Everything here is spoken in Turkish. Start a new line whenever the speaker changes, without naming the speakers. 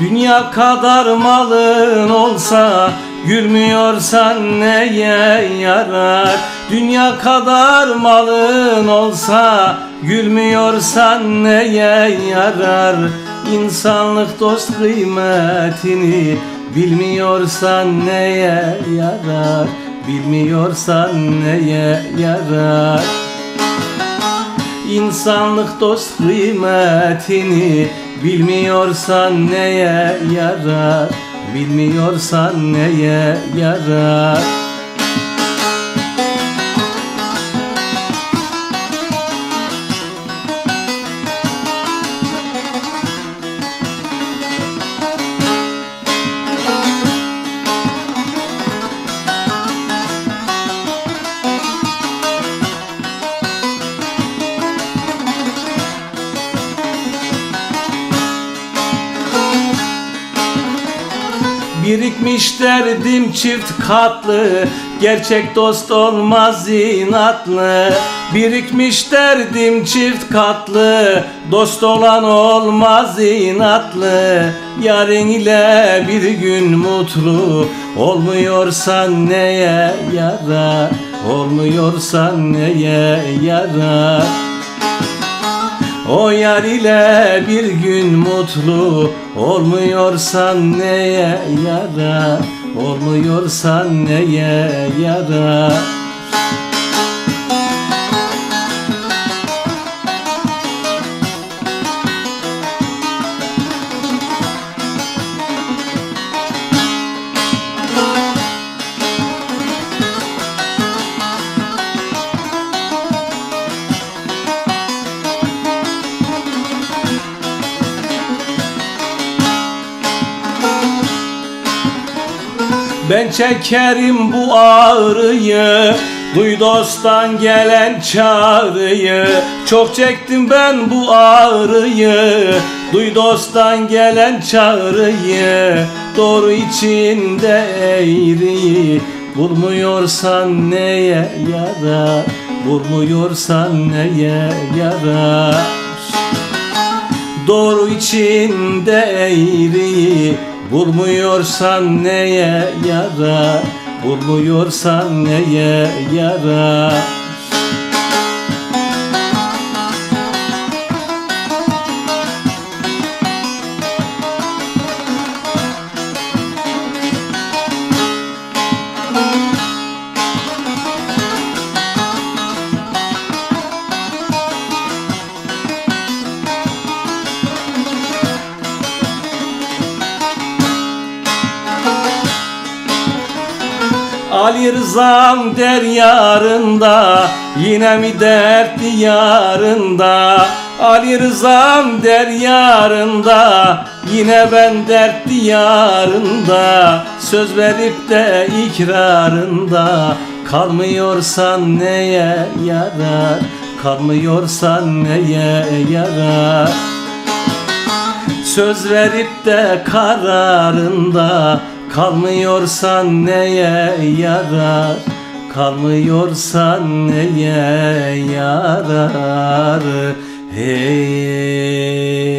Dünya kadar malın olsa Gülmüyorsan neye yarar? Dünya kadar malın olsa Gülmüyorsan neye yarar? İnsanlık dost kıymetini Bilmiyorsan neye yarar? Bilmiyorsan neye yarar? İnsanlık dost kıymetini Bilmiyorsan neye yarar? Bilmiyorsan neye yarar Birikmiş derdim çift katlı Gerçek dost olmaz inatlı. Birikmiş derdim çift katlı Dost olan olmaz inatlı. Yarın ile bir gün mutlu Olmuyorsan neye yarar Olmuyorsan neye yarar o yar ile bir gün mutlu olmuyorsan neye yarar Olmuyorsan neye yarar Ben çekerim bu ağrıyı Duy dosttan gelen çağrıyı. Çok çektim ben bu ağrıyı Duy dosttan gelen çağrıyı. Doğru içinde eğriyi Bulmuyorsan neye yarar? Bulmuyorsan neye yarar? Doğru içinde eğriyi Bulmuyorsan neye yarar Bulmuyorsan neye yarar Ali Rıza'm der yarında Yine mi dert diyarında? Ali Rıza'm der yarında Yine ben dert diyarında. Söz verip de ikrarında Kalmıyorsan neye yarar? Kalmıyorsan neye yarar? Söz verip de kararında Kalmıyorsan neye yarar? Kalmıyorsan neye yarar? Hey